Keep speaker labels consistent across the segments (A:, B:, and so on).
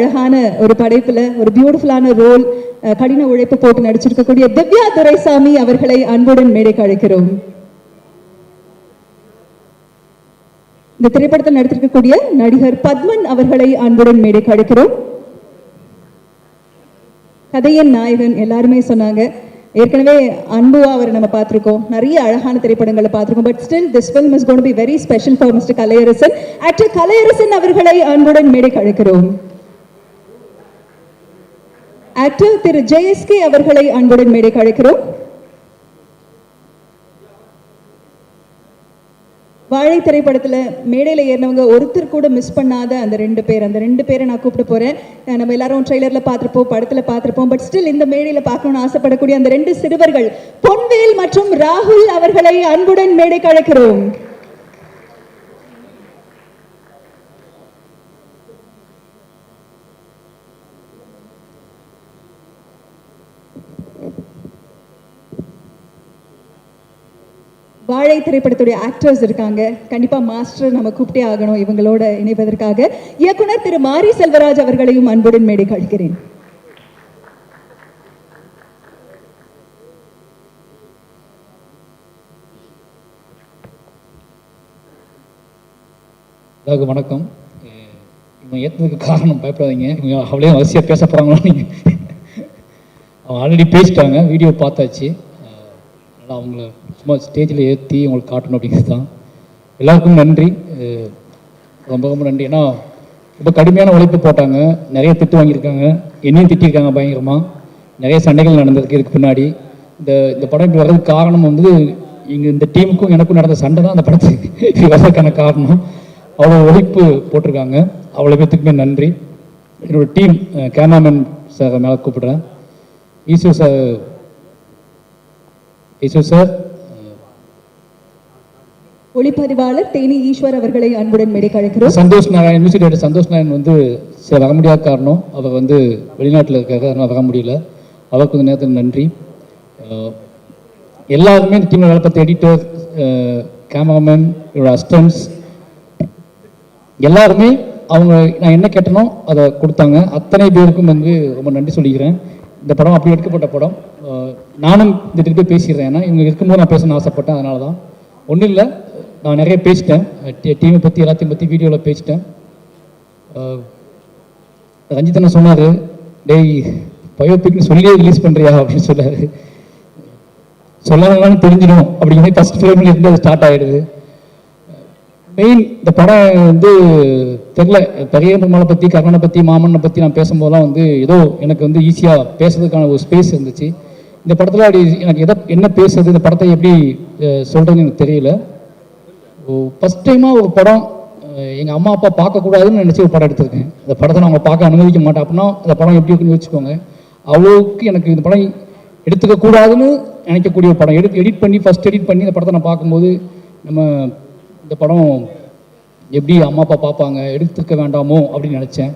A: அழகான ஒரு படைப்புல ஒரு பியூட்டிஃபுல்லான ரோல் கடின உழைப்பு போட்டு நடிச்சிருக்கக்கூடிய திவ்யா துரைசாமி அவர்களை அன்புடன் மேடைக்கு அழைக்கிறோம். இந்த திரைப்படத்தில் நடித்திருக்கக்கூடிய நடிகர் பத்மன் அவர்களை அன்புடன் மேடைக்கு அழைக்கிறோம். கதையின் நாயகன் எல்லாருமே சொன்னாங்க ஏற்கனவே அன்புவா அவரை நம்ம பார்த்துருக்கோம். நிறைய அழகான திரைப்படங்களை பார்த்துருக்கோம் but still this film is gonna be very special for mister Kalaiyarasan. Actor Kalaiyarasan அவர்களை அன்புடன் மேடைக்கு அழைக்கிறோம். ஆக்டர் திரு ஜெயஸ்கே அவர்களை அன்புடன் மேடைக்கு அழைக்கிறோம் வாழை திரைப்படத்தில் மேடையில் ஏறினவங்க ஒருத்தர் கூட மிஸ் பண்ணாத அந்த ரெண்டு பேர் அந்த ரெண்டு பேரை நான் கூப்பிட்டு போகிறேன் நம்ம எல்லாரும் ட்ரெய்லரில் பார்த்துருப்போம் படத்தில் பார்த்துருப்போம் பட் ஸ்டில் இந்த மேடையில் பார்க்கணும்னு ஆசைப்படக்கூடிய அந்த ரெண்டு சிறுவர்கள் பொன்வேல் மற்றும் ராகுல் அவர்களை அன்புடன் மேடைக்கு அழைக்கிறோம் வாழை திரைப்படத்துடைய ஆக்டர்ஸ் இருக்காங்க. கண்டிப்பா மாஸ்டர் நம்ம கூப்பிட்டே ஆகணும் இவங்களோட இணைப்பதற்காக இயக்குனர் திரு மாரி செல்வராஜ் அவர்களையும் அன்புடன் மேடை
B: கழிக்கிறேன் வணக்கம். இவங்க ஏற்றதுக்கு காரணம் பயப்படாதீங்க. இவங்க அவ்வளோ அவசியம் பேச போகிறாங்களோ நீங்கள் ஆல்ரெடி பேசிட்டாங்க வீடியோ பார்த்தாச்சு. நல்லா அவங்கள சும்மா ஸ்டேஜில் ஏற்றி அவங்களுக்கு காட்டணும் அப்படிங்கிறது தான். எல்லாருக்கும் நன்றி. ரொம்ப ரொம்ப நன்றி. ஏன்னா ரொம்ப கடுமையான உழைப்பு போட்டாங்க. நிறைய திட்டு வாங்கியிருக்காங்க. என்னையும் திட்டிருக்காங்க பயங்கரமாக நிறைய சண்டைகள் நடந்திருக்கு இதுக்கு பின்னாடி. இந்த இந்த படம் இப்படி வர்றதுக்கு காரணம் வந்து இங்கே இந்த டீமுக்கும் எனக்கும் நடந்த சண்டை தான் அந்த படத்துக்கு. வர்றதுக்கான காரணம். அவ்வளோ உழைப்பு போட்டிருக்காங்க. அவ்வளோ பேத்துக்குமே நன்றி. என்னோடய டீம் கேமராமேன் சார் மேலே கூப்பிடுறேன். ஈஸ்வர் சார் ஈஸ்வர் சார்
A: ஒளிப்பதிவாளர் தேனி ஈஸ்வர் அவர்களை அன்புடன் மேடைக்கு அழைக்கிறோம்
B: சந்தோஷ் நாராயண் மியூசிக் டைரக்டர் சந்தோஷ் நாராயண் வந்து சரி வர முடியாத காரணம். அவர் வந்து வெளிநாட்டில் இருக்காரு அதனால் வர முடியல. அவருக்கு கொஞ்சம் நேரத்துக்கு நன்றி. எல்லாருமே இந்த டீமில் வேலை பார்த்த எடிட்டர் கேமராமேன் இவரோட அஸ்டன்ஸ் எல்லாருமே அவங்க நான் என்ன கேட்டனோ அதை கொடுத்தாங்க. அத்தனை பேருக்கும் வந்து ரொம்ப நன்றி சொல்லிக்கிறேன். இந்த படம் அப்படி எடுக்கப்பட்ட படம் நானும் இந்த திருப்பி பேசிடுறேன். ஏன்னா இவங்க இருக்கும்போது நான் பேசணும்னு ஆசைப்பட்டேன் அதனால தான் ஒன்றும் இல்லை நான் நிறைய பேசிட்டேன். டீமை பற்றி எல்லாத்தையும் பற்றி வீடியோவில் பேசிட்டேன். ரஞ்சித் அண்ணன் சொன்னார் டேய் பயோபிக்னு சொல்லியே ரிலீஸ் பண்ணுறியா அப்படின்னு சொன்னார். சொல்லணும்னு தெரிஞ்சிடும். அப்படிங்கிறது ஃபஸ்ட் ஃபிலிம்லேருந்து அது ஸ்டார்ட் ஆகிடுது மெயின் இந்த படம் வந்து தெரில பெரிய பெருமாளை பற்றி கர்ணனை பற்றி மாமனை பற்றி நான் பேசும்போதெல்லாம் வந்து ஏதோ எனக்கு வந்து ஈஸியாக பேசுறதுக்கான ஒரு ஸ்பேஸ் இருந்துச்சு. இந்த படத்தில் அப்படி எனக்கு எதை என்ன பேசுறது இந்த படத்தை எப்படி சொல்கிறதுன்னு எனக்கு தெரியல. ஃபஸ்ட் டைமாக ஒரு படம் எங்கள் அம்மா அப்பா பார்க்கக்கூடாதுன்னு நினச்சி ஒரு படம் எடுத்திருக்கேன். அந்த படத்தை நான் அவங்க பார்க்க அனுமதிக்க மாட்டேன் அப்படின்னா அந்த படம் எப்படி இருக்குன்னு வச்சுக்கோங்க அவ்வளோவுக்கு எனக்கு இந்த படம் எடுத்துக்கக்கூடாதுன்னு நினைக்கக்கூடிய படம். எடுத்து எடிட் பண்ணி ஃபஸ்ட் எடிட் பண்ணி இந்த படத்தை நான் பார்க்கும்போது நம்ம இந்த படம் எப்படி அம்மா அப்பா பார்ப்பாங்க எடுத்துக்க வேண்டாமோ அப்படின்னு நினச்சேன்.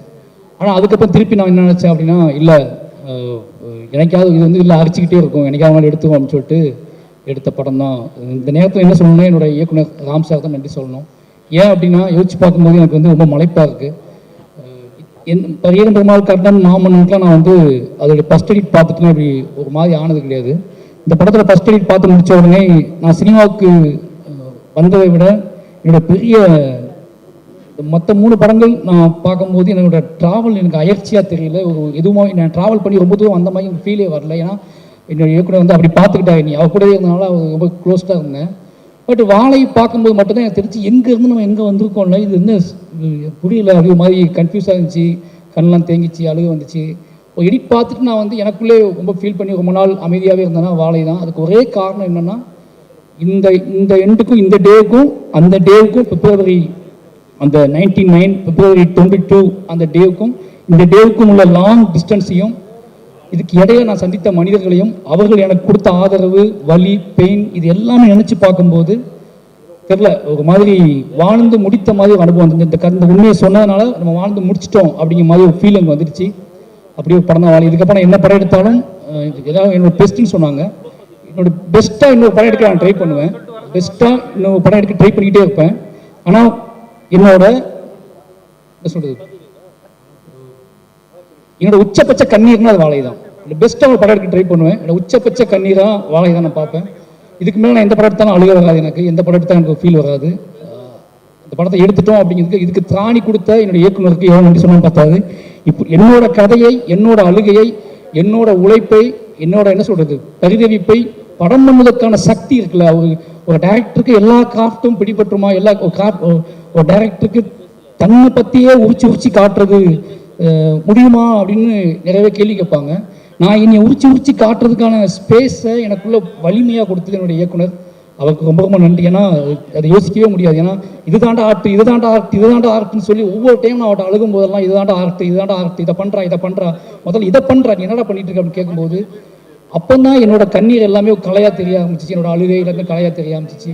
B: ஆனால் அதுக்கப்புறம் திருப்பி நான் என்ன நினச்சேன் அப்படின்னா இல்லை எனக்காவது இது வந்து இல்லை அரிச்சிக்கிட்டே இருக்கும். எனக்காக நாள் எடுத்துக்கோ அப்படின்னு சொல்லிட்டு எடுத்த படம் தான். இந்த நேரத்தில் என்ன சொல்லணும்னா என்னோடய இயக்குனர் ராம் சார் தான் நன்றி சொல்லணும். ஏன் அப்படின்னா யோசிச்சு பார்க்கும்போது எனக்கு வந்து ரொம்ப மலைப்பாக இருக்குது என் பரியன் பெருமாள் கர்ணன் மாமன்னுக்குலாம் நான் வந்து அதோடய ஃபஸ்ட் எடிட் பார்த்துட்டுனா இப்படி ஒரு மாதிரி ஆனது கிடையாது. இந்த படத்தில் ஃபஸ்ட் எடிட் பார்த்து முடித்த உடனே நான் சினிமாவுக்கு வந்ததை விட என்னோட பெரிய மற்ற மூணு படங்கள் நான் பார்க்கும்போது என்னோட ட்ராவல் எனக்கு அயற்சியாக தெரியல. ஒரு எதுவுமே நான் ட்ராவல் பண்ணி ரொம்ப தூரம் அந்த மாதிரி ஃபீலே வரல. ஏன்னா என்னோட இயக்குனர் வந்து அப்படி பார்த்துக்கிட்டா நீ அவ கூடவே இருந்தனால ரொம்ப க்ளோஸ்டாக இருந்தேன். பட் வாழை பார்க்கும்போது மட்டும்தான் எனக்கு தெரிஞ்சு எங்கே இருந்து நம்ம எங்கே வந்திருக்கோம்ல இது என்ன புரியல. அப்படி மாதிரி கன்ஃபியூஸாக இருந்துச்சு. கண்ணெலாம் தேங்கிச்சு அழுகு வந்துச்சு. ஒரு எடிட் பார்த்துட்டு நான் வந்து எனக்குள்ளே ரொம்ப ஃபீல் பண்ணி ரொம்ப நாள் அமைதியாகவே இருந்தேன்னா வாழை தான். அதுக்கு ஒரே காரணம் என்னென்னா இந்த இந்த எண்டுக்கும் இந்த டேவுக்கும் அந்த டேவுக்கும் பிப்ரவரி அந்த ninety nine February twenty two அந்த டேவுக்கும் இந்த டேவுக்கும் உள்ள லாங் டிஸ்டன்ஸையும் இதுக்கு இடையே நான் சந்தித்த மனிதர்களையும் அவர்கள் எனக்கு கொடுத்த ஆதரவு வலி பெயின் இது எல்லாமே நினச்சி பார்க்கும்போது தெரில ஒரு மாதிரி வாழ்ந்து முடித்த மாதிரி ஒரு அனுபவம் வந்து இந்த க- இந்த உண்மையை சொன்னதுனால நம்ம வாழ்ந்து முடிச்சிட்டோம் அப்படிங்கிற மாதிரி ஒரு ஃபீலிங் வந்துடுச்சு அப்படியே ஒரு படம் தான் வாழி இதுக்கப்புறம் என்ன படம் எடுத்தாலும் ஏதாவது என்னோட பெஸ்ட்டுன்னு சொன்னாங்க. என்னோட பெஸ்ட்டாக இன்னொரு படம் எடுக்க நான் ட்ரை பண்ணுவேன். பெஸ்ட்டாக இன்னொரு படம் எடுக்க ட்ரை பண்ணிக்கிட்டே இருப்பேன். ஆனால் என்னோட என்ன சொல்கிறது என்னோட உச்சபட்ச கண்ணீர்னா அது வாழை தான் பெஸ்ட்டாக ஒரு படம் எடுக்க ட்ரை பண்ணுவேன். என்னோட உச்சபட்ச கண்ணீராக வாழை தான் நான் பார்ப்பேன். இதுக்கு மேலே நான் எந்த படம் எடுத்தாலும் அழுக வராது எனக்கு. எந்த படம் எடுத்தாலும் எனக்கு ஃபீல் வராது. இந்த படத்தை எடுத்துட்டோம் அப்படிங்கிறதுக்கு இதுக்கு திராணி கொடுத்த என்னோட இயக்குனருக்கு எவ்வளோ நன்றி சொன்னாலும் பார்த்தாது இப்போ என்னோட கதையை என்னோட அழுகையை என்னோட உழைப்பை என்னோட என்ன சொல்கிறது பரிதவிப்பை படம் பண்ணுவதற்கான சக்தி இருக்குல்ல. ஒரு ஒரு எல்லா கிராஃப்ட்டும் பிடிபட்டுமா எல்லா ஒரு டேரக்டருக்கு ஒரு- தன்னை பற்றியே உரிச்சு உரிச்சு காட்டுறது முடியுமா அப்படின்னு நிறையவே கேள்வி கேட்பாங்க. நான் என்னை உரிச்சு உரிச்சு காட்டுறதுக்கான ஸ்பேஸை எனக்குள்ள வலிமையாக கொடுத்தது என்னுடைய இயக்குனர். அவருக்கு ரொம்ப ரொம்ப நன்றி. ஏன்னா அதை யோசிக்கவே முடியாது. ஏன்னா இதுதாண்டா ஆர்ட் இதுதாண்டா ஆர்ட் இதுதாண்டா ஆர்ட்னு சொல்லி ஒவ்வொரு டைம் நான் அவட்ட அழுகும் போதெல்லாம் இதுதாண்டா ஆர்ட் இதுதாண்டா ஆர்ட் இதை பண்ணுறா இதை பண்ணுறா முதல்ல இதை பண்ணுறா நீ என்னடா பண்ணிட்டு இருக்க அப்படின்னு கேட்கும்போது அப்பந்தான் என்னோட கண்ணீர் எல்லாமே கலையாக தெரிய ஆரம்பிச்சிச்சு. என்னோட அழுகையிலேருந்து எல்லாமே தெரிய ஆரம்பிச்சிச்சு.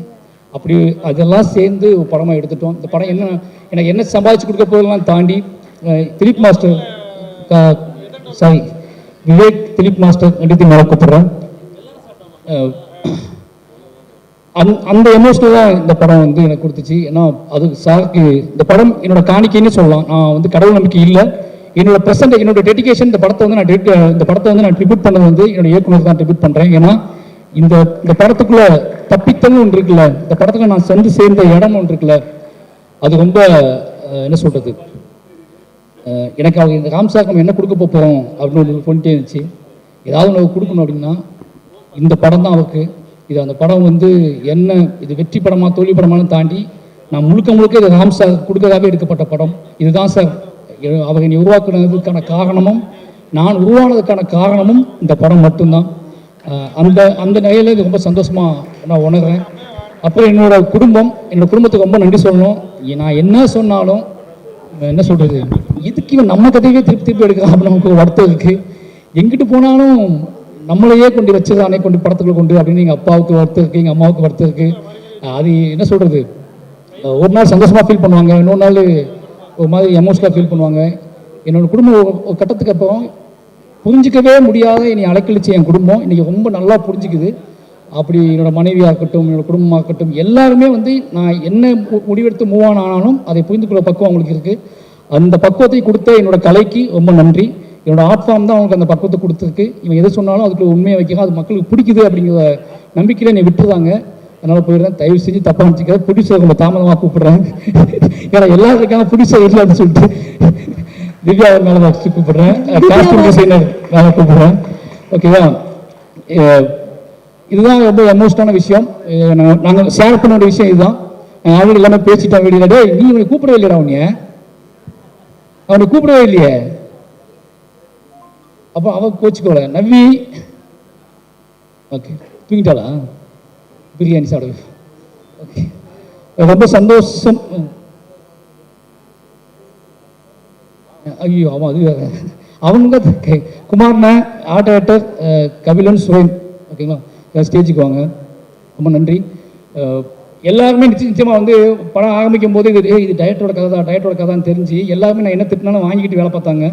B: அப்படி அதெல்லாம் சேர்ந்து ஒரு எடுத்துட்டோம். இந்த படம் என்ன எனக்கு என்ன சம்பாதிச்சு கொடுக்க போதெல்லாம் தாண்டி Dileep master sorry Vivek Dileep master நடித்து மேலே கூப்பிட்றேன். அந் அந்த எமோஷனல் தான் இந்த படம் வந்து எனக்கு கொடுத்துச்சு. ஏன்னா அது சாருக்கு இந்த படம் என்னோட காணிக்கைன்னு சொல்லலாம். நான் வந்து கடவுள் நம்பிக்கை இல்லை. என்னோட ப்ரெசென்ட் என்னோட டெடிகேஷன் இந்த படத்தை வந்து நான் இந்த படத்தை வந்து நான் ட்ரிபியூட் பண்ணது வந்து என்னோட இயக்குனர் தான் ட்ரிபியூட் பண்ணுறேன் ஏன்னா இந்த இந்த படத்துக்குள்ள தப்பித்தல் ஒன்று இருக்குல்ல இந்த படத்துல நான் சென்று சேர்ந்த இடம் ஒன்று இருக்குல்ல அது ரொம்ப என்ன சொல்றது? எனக்கு அவங்க இந்த ராம்சாக்கம் நம்ம என்ன கொடுக்க போகிறோம் அப்படின்னு சொல்லிட்டே இருந்துச்சு. ஏதாவது ஒன்று கொடுக்கணும் அப்படின்னா இந்த படம் தான் அவருக்கு. இது அந்த படம் வந்து என்ன இது வெற்றி படமா தோல்வி படமானு தாண்டி நான் முழுக்க முழுக்க இது ராம் சார் கொடுக்கறதாகவே எடுக்கப்பட்ட படம். இதுதான் சார் எ- நீ உருவாக்கினதுக்கான உருவாக்குனதுக்கான காரணமும் நான் உருவானதுக்கான காரணமும் இந்த படம் மட்டும்தான். அந்த அந்த நிலையில் இது ரொம்ப சந்தோஷமாக நான் உணர்கிறேன் அப்புறம் என்னோடய குடும்பம் என்னோட குடும்பத்துக்கு ரொம்ப நன்றி சொல்லணும். நான் என்ன சொன்னாலும் என்ன சொல்கிறது இதுக்கு இவன் நம்ம கதையே திருப்பி திருப்பி எடுக்கிறான் அப்படின்னு நமக்கு ஒரு வருத்தம் இருக்குது எங்கிட்டு போனாலும் நம்மளையே கொண்டு வச்சதானே கொண்டு படத்துக்குள்ள கொண்டு அப்படின்னு எங்கள் அப்பாவுக்கு வருத்தம் இருக்குது எங்கள் அம்மாவுக்கு வருத்தம் இருக்குது அது என்ன சொல்கிறது ஒரு நாள் சந்தோஷமாக ஃபீல் பண்ணுவாங்க இன்னொரு நாள் ஒரு மாதிரி எமோஷனலாக ஃபீல் பண்ணுவாங்க. என்னோட குடும்பம் ஒரு- கட்டத்துக்கு அப்புறம் புரிஞ்சிக்கவே முடியாத என்னை அலைக்கழிச்ச என் குடும்பம். இன்னைக்கு ரொம்ப நல்லா புரிஞ்சிக்குது. அப்படி என்னோட மனைவியாக இருக்கட்டும் என்னோட குடும்பமாக இருக்கட்டும் எல்லாருமே வந்து நான் என்ன மு- முடிவெடுத்து மூவ் ஆன் ஆனாலும் அதை புரிந்து கொள்ள பக்குவம் அவங்களுக்கு இருக்குது அந்த பக்குவத்தை கொடுத்த என்னோடய கலைக்கு ரொம்ப நன்றி. என்னோட ஆர்ட் ஃபார்ம் தான் அவங்களுக்கு அந்த பக்குவத்தை கொடுத்துருக்கு. இவன் எது சொன்னாலும் அதுக்குள்ளே உண்மையை வைக்கிறான். அது மக்களுக்கு பிடிக்குது அப்படிங்கிற நம்பிக்கையில் என்னை விட்டுருவாங்க அதனால போயிடுறேன். தயவு செஞ்சு தப்பா நினச்சிக்காத. ப்ரொடியூசர் உங்களை தாமதமாக கூப்பிடுறேன். ஏன்னா எல்லாரும் இருக்காங்க. ப்ரொடியூசர் இல்லை அப்படின்னு சொல்லிட்டு திவ்யா அவர் மேலே வச்சு கூப்பிடுறேன். காஸ்டியூம் டிசைனர் மேலே கூப்பிடுறேன். ஓகேவா இதுதான் ரொம்ப எமோஷனான விஷயம். நாங்கள் ஷேர் பண்ண வேண்டிய விஷயம் இதுதான். நாங்கள் ஆல்ரெடி எல்லாமே பேசிட்டோம் வெளியில் டேய் நீ இவனை கூப்பிடவே இல்லைடா அவனைய அவனை கூப்பிடவே இல்லையே. அப்போ அவன் கோச்சிக்கோல. நவ்வி ஓகே தூங்கிட்டாளா? பிரியாணி சாப்பிடு. ஓகே ரொம்ப சந்தோஷம். ஐயோ ஆமாம் அது அவங்க க- ஆர்ட் ஆக்டர் கபிலன் சுரேன். ஓகேங்களா ஸ்டேஜுக்கு வாங்க. ரொம்ப நன்றி. எல்லாருமே நிச்சயம் நிச்சயமாக வந்து படம் ஆரம்பிக்கும் போது இது இது டயட்டோட கதை தான் டயட்டோட கதைன்னு தெரிஞ்சு எல்லாருமே நான் என்ன திட்டினாலும் வாங்கிக்கிட்டு வேலை பார்த்தாங்க.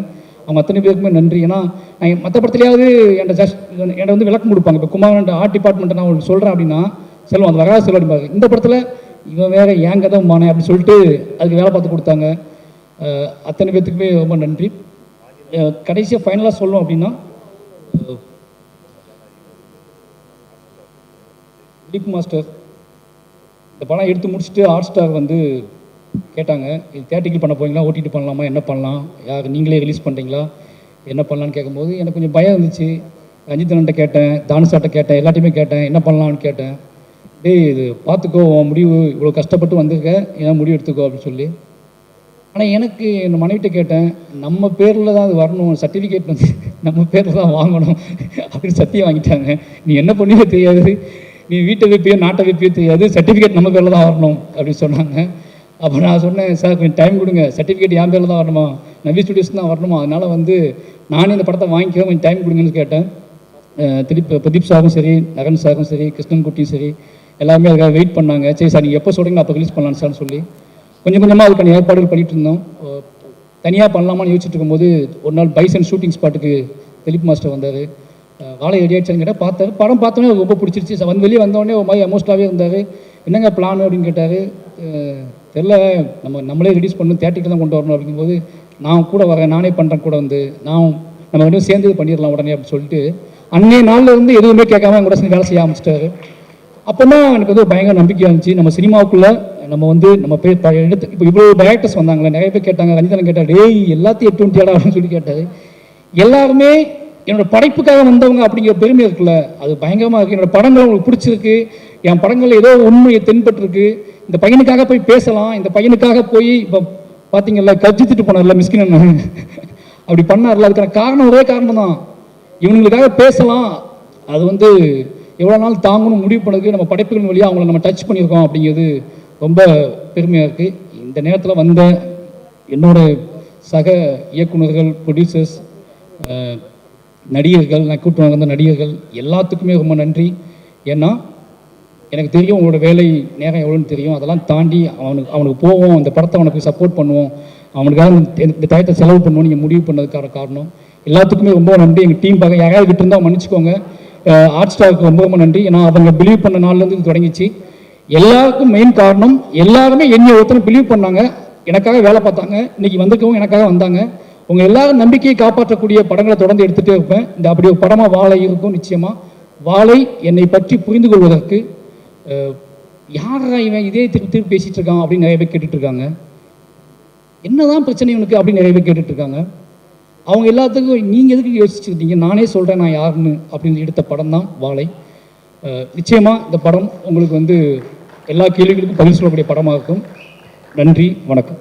B: அவங்க அத்தனை பேருக்குமே நன்றி. ஏன்னா நான் மற்ற படத்துலையாவது என்கிட்ட ஜஸ்ட் என்கிட்ட வந்து விளக்கம் கொடுப்பாங்க. இப்போ குமாரன் ஆர்ட் டிபார்ட்மெண்ட்டை நான் உங்களுக்கு சொல்கிறேன் அப்படின்னா செல்வம் அந்த வராத செல்வம் இந்த படத்தில் இவன் வேற ஏன் கதை மானே அப்படின்னு சொல்லிட்டு அதுக்கு வேலை பார்த்து கொடுத்தாங்க. அத்தனை பேர்த்துக்குமே ரொம்ப நன்றி. கடைசியாக ஃபைனலாக சொல்லணும் அப்படின்னா அஹ், மாஸ்டர் இந்த படம் எடுத்து முடிச்சுட்டு ஹாட் ஸ்டார் வந்து கேட்டாங்க இது தேட்டிக்கல் பண்ண போகிறீங்களா ஓட்டிட்டு பண்ணலாமா? என்ன பண்ணலாம்? யார் நீங்களே ரிலீஸ் பண்ணுறீங்களா என்ன பண்ணலான்னு கேட்கும்போது எனக்கு கொஞ்சம் பயம் இருந்துச்சு. ரஞ்சித் அண்ணன்ட்ட கேட்டேன் தானுசாட்ட கேட்டேன் எல்லாத்தையுமே கேட்டேன் என்ன பண்ணலாம்னு கேட்டேன். டேய் இது பார்த்துக்கோ உன் முடிவு இவ்வளோ கஷ்டப்பட்டு வந்திருக்க ஏன் முடிவு எடுத்துக்கோ அப்படின்னு சொல்லி. ஆனால் எனக்கு என் மனைவிட்ட கேட்டேன் நம்ம பேரில் தான் அது வரணும் சர்டிஃபிகேட் வந்து நம்ம பேரில் தான் வாங்கணும் அப்படின்னு சத்தியம் வாங்கிட்டாங்க. நீ என்ன பண்ணியோ தெரியாது. நீ வீட்டை வைப்பியோ நாட்டை வைப்பியோ தெரியாது. சர்டிஃபிகேட் நம்ம பேரில் தான் வரணும் அப்படின்னு சொன்னாங்க. அப்போ நான் சொன்னேன் சார் கொஞ்சம் டைம் கொடுங்க. சர்டிஃபிகேட் என் பேரில் தான் வரணுமா? நவி ஸ்டுடியோஸ் தான் வரணுமா? அதனால் வந்து நானே இந்த படத்தை வாங்கிக்கிறேன் கொஞ்சம் டைம் கொடுங்கன்னு கேட்டேன். திருப்பி திலீப் பிரதீப் சாரும் சரி நகன் சாரும் சரி கிருஷ்ணன் குட்டியும் சரி எல்லாருமே அதுக்காக வெயிட் பண்ணாங்க. சரி சார் நீங்கள் எப்போ சொல்கிறீங்க அப்போ ரிலீஸ் பண்ணலாம் சார்னு சொல்லி. கொஞ்சம் கொஞ்சமாக அதுக்கான ஏற்பாடுகள் பண்ணிட்டு இருந்தோம். தனியாக பண்ணலாமான்னு யோசிச்சுட்டு இருக்கும்போது ஒரு நாள் பைசன் ஷூட்டிங் ஸ்பாட்டுக்கு திலீப் மாஸ்டர் வந்தார். வாழை ரெடி கேட்டால் பார்த்தாரு. படம் பார்த்தோன்னே ரொம்ப பிடிச்சிருச்சு சார் வந்து வெளியே வந்தோடனே ஒரு மாதிரி எமோஸ்டாகவே இருந்தார். என்னங்க பிளான் அப்படின்னு கேட்டார். தெரில நம்ம நம்மளே ரிலீஸ் பண்ணணும் தேட்டருக்கு தான் கொண்டு வரணும் அப்படிங்கும்போது நான் கூட வரேன் நானே பண்ணுறேன் கூட வந்து. நான் நம்ம ரெண்டும் சேர்ந்து பண்ணிடலாம் உடனே அப்படின்னு சொல்லிட்டு அன்னைய நாளில் இருந்து எதுவுமே கேட்காம என் கூட சேர்ந்து வேலை செய்ய ஆரம்பிச்சிட்டாரு. அப்போனா எனக்கு வந்து பயங்கர நம்பிக்கையாக இருந்துச்சு. நம்ம சினிமாவுக்குள்ள நம்ம வந்து நம்ம போய் எடுத்து இப்போ இவ்வளோ டேரக்டர்ஸ் வந்தாங்களே நிறைய பேர் கேட்டாங்க ரஞ்சிதன் கேட்டார் டேய் எல்லாத்தையும் எட்டு டுவெண்ட்டி அப்படின்னு சொல்லி கேட்டார். எல்லாருமே என்னோட படைப்புக்காக வந்தவங்க அப்படிங்கிற பெருமை இருக்குல்ல அது பயங்கரமாக இருக்குது என்னோட படங்கள் உங்களுக்கு பிடிச்சிருக்கு. என் படங்கள் ஏதோ உண்மையை தென்பட்டுருக்கு. இந்த பையனுக்காக போய் பேசலாம். இந்த பையனுக்காக போய் இப்போ பார்த்தீங்கல்ல கர்ஜித்துட்டு போனார்ல மிஸ்கின் அப்படி பண்ணார்ல. அதுக்கான காரணம் ஒரே காரணம் தான் இவங்களுக்காக பேசலாம். அது வந்து எவ்வளோ நாள் தாங்கணும் முடிவு பண்ணதுக்கு நம்ம படைப்புகள் வழியாக அவங்கள நம்ம டச் பண்ணியிருக்கோம் அப்படிங்கிறது ரொம்ப பெருமையாக இருக்குது இந்த நேரத்தில் வந்த என்னோட சக இயக்குனர்கள் ப்ரொடியூசர்ஸ் நடிகர்கள் நான் கூட்டு வந்த நடிகர்கள் எல்லாத்துக்குமே ரொம்ப நன்றி. ஏன்னா எனக்கு தெரியும் உங்களோட வேலை நேரம் எவ்வளோன்னு தெரியும். அதெல்லாம் தாண்டி அவனுக்கு அவனுக்கு போவோம் அந்த படத்தை அவனுக்கு சப்போர்ட் பண்ணுவோம். அவனுக்காக இந்த- இந்த டயத்தை செலவு பண்ணுவோம் நீங்கள் முடிவு பண்ணதுக்கான காரணம். எல்லாத்துக்குமே ரொம்ப நன்றி. எங்கள் டீம் பார்க்க யாராவது கிட்ட இருந்தால் மன்னிச்சுக்கோங்க. ஆர்ட் ஸ்டாருக்கு ரொம்ப ரொம்ப நன்றி. ஏன்னா அவங்க பிலீவ் பண்ண நாள்லேருந்து இது தொடங்கிச்சு. எல்லாருக்கும் மெயின் காரணம் எல்லாருமே என்னை ஒருத்தனை பிலீவ் பண்ணாங்க. எனக்காக வேலை பார்த்தாங்க. இன்னைக்கு வந்திருக்கவங்க எனக்காக வந்தாங்க. உங்கள் எல்லாரும் நம்பிக்கையை காப்பாற்றக்கூடிய படங்களை தொடர்ந்து எடுத்துகிட்டே இருப்பேன். இந்த அப்படி ஒரு படமாக வாழை இருக்கும் நிச்சயமாக வாழை என்னை பற்றி புரிந்து கொள்வதற்கு யாரா இவன் இதே திருப்பி திருப்பி பேசிகிட்டு இருக்கான் அப்படின்னு நிறைய பேர் கேட்டுட்ருக்காங்க என்னதான் பிரச்சனை இவனுக்கு அப்படின்னு நிறைய பேர் கேட்டுட்ருக்காங்க அவங்க எல்லாத்துக்கும் நீங்கள் எதுக்கு யோசிச்சுருக்கீங்க நானே சொல்கிறேன் நான் யாருன்னு அப்படின்னு எடுத்த படம் தான் வாழை. நிச்சயமாக இந்த படம் உங்களுக்கு வந்து எல்லா கேள்விகளுக்கும் பதில் சொல்லக்கூடிய படமாக இருக்கும் நன்றி வணக்கம்.